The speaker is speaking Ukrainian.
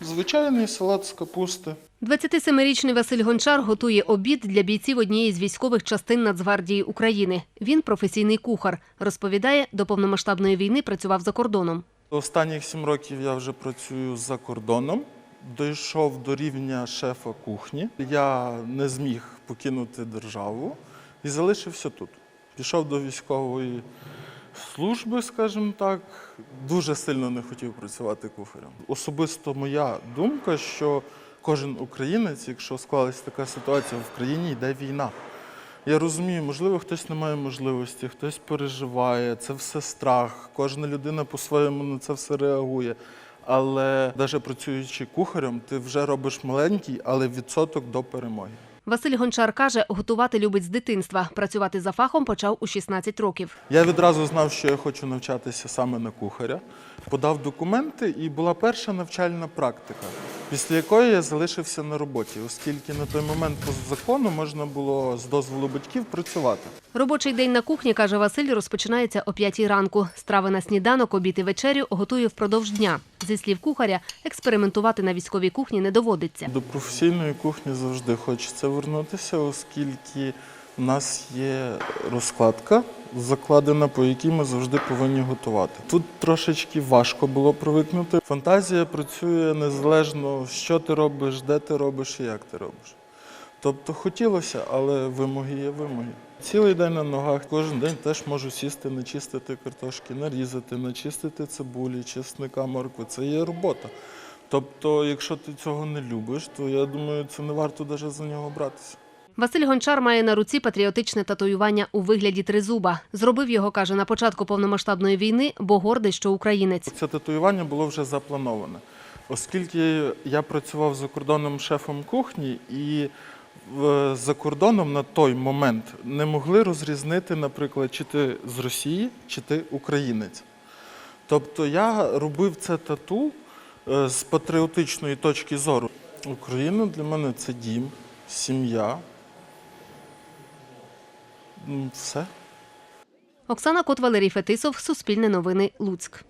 Звичайний салат з капусти. 27-річний Василь Гончар готує обід для бійців однієї з військових частин Нацгвардії України. Він професійний кухар. Розповідає, до повномасштабної війни працював за кордоном. Останніх сім років я вже працюю за кордоном. Дійшов до рівня шефа кухні. Я не зміг покинути державу і залишився тут. Пішов до військової служби, скажімо так. Дуже сильно не хотів працювати кухарем. Особисто моя думка, що кожен українець, якщо склалась така ситуація в країні, йде війна. Я розумію, можливо, хтось не має можливості, хтось переживає, це все страх. Кожна людина по-своєму на це все реагує. Але навіть працюючи кухарем, ти вже робиш маленький, але відсоток до перемоги. Василь Гончар каже, готувати любить з дитинства. Працювати за фахом почав у 16 років. Я відразу знав, що я хочу навчатися саме на кухаря. Подав документи, і була перша навчальна практика, після якої я залишився на роботі, оскільки на той момент по закону можна було з дозволу батьків працювати. Робочий день на кухні, каже Василь, розпочинається о 5 ранку. Страви на сніданок, обід і вечерю готує впродовж дня. Зі слів кухаря, експериментувати на військовій кухні не доводиться. До професійної кухні завжди хочеться вернутися, оскільки в нас є розкладка закладена, по якій ми завжди повинні готувати. Тут трошечки важко було привикнути. Фантазія працює незалежно, що ти робиш, де ти робиш і як ти робиш. Тобто хотілося, але вимоги є вимоги. Цілий день на ногах, кожен день теж можу сісти, начистити картошки, нарізати, начистити цибулі, чесника, моркви. Це є робота. Тобто, якщо ти цього не любиш, то я думаю, це не варто навіть за нього братися. Василь Гончар має на руці патріотичне татуювання у вигляді тризуба. Зробив його, каже, на початку повномасштабної війни, бо гордий, що українець. Це татуювання було вже заплановане, оскільки я працював за кордоном шефом кухні і за кордоном на той момент не могли розрізнити, наприклад, чи ти з Росії, чи ти українець. Тобто я робив це тату е, з патріотичної точки зору. Україна для мене це дім, сім'я. Все. Оксана Кот, Валерій Фетисов, Суспільне новини, Луцьк.